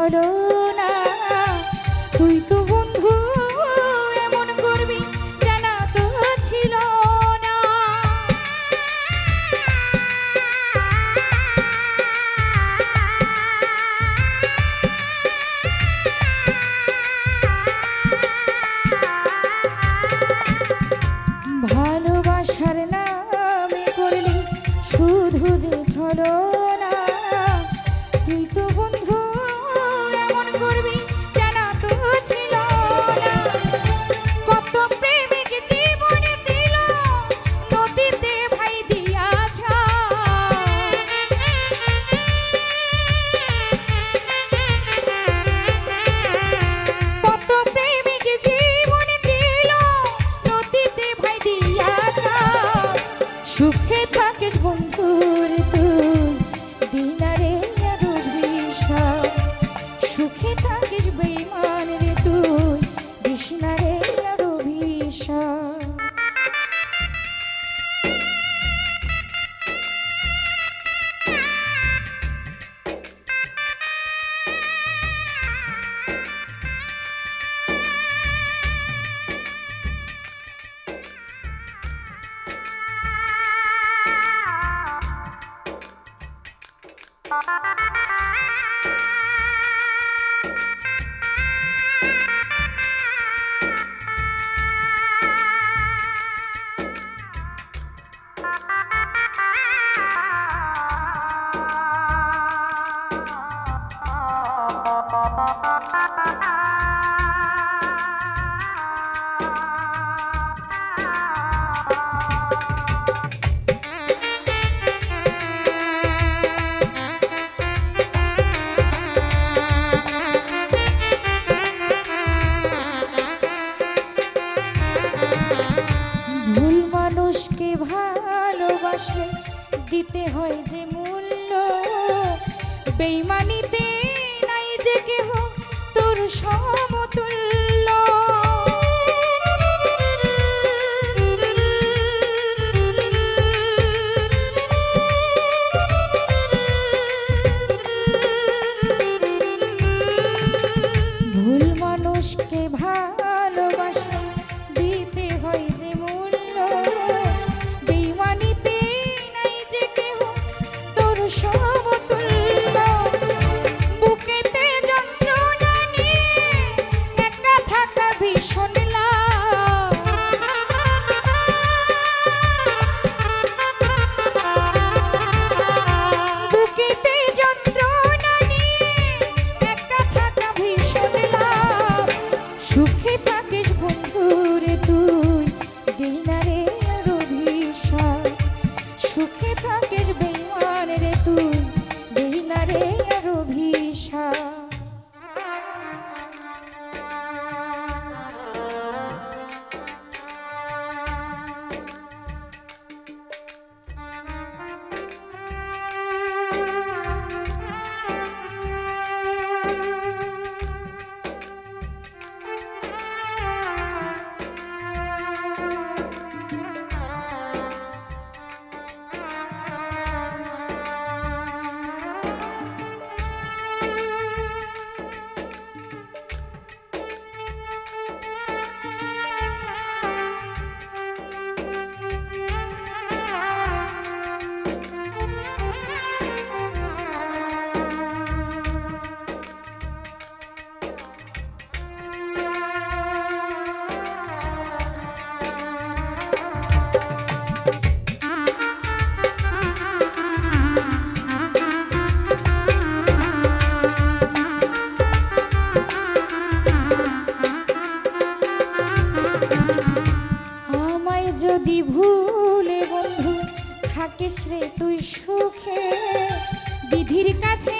ধরো না। তুই তো বেইমানিতে নাই যে কেহ তোর সমত সুখে বিধির কাছে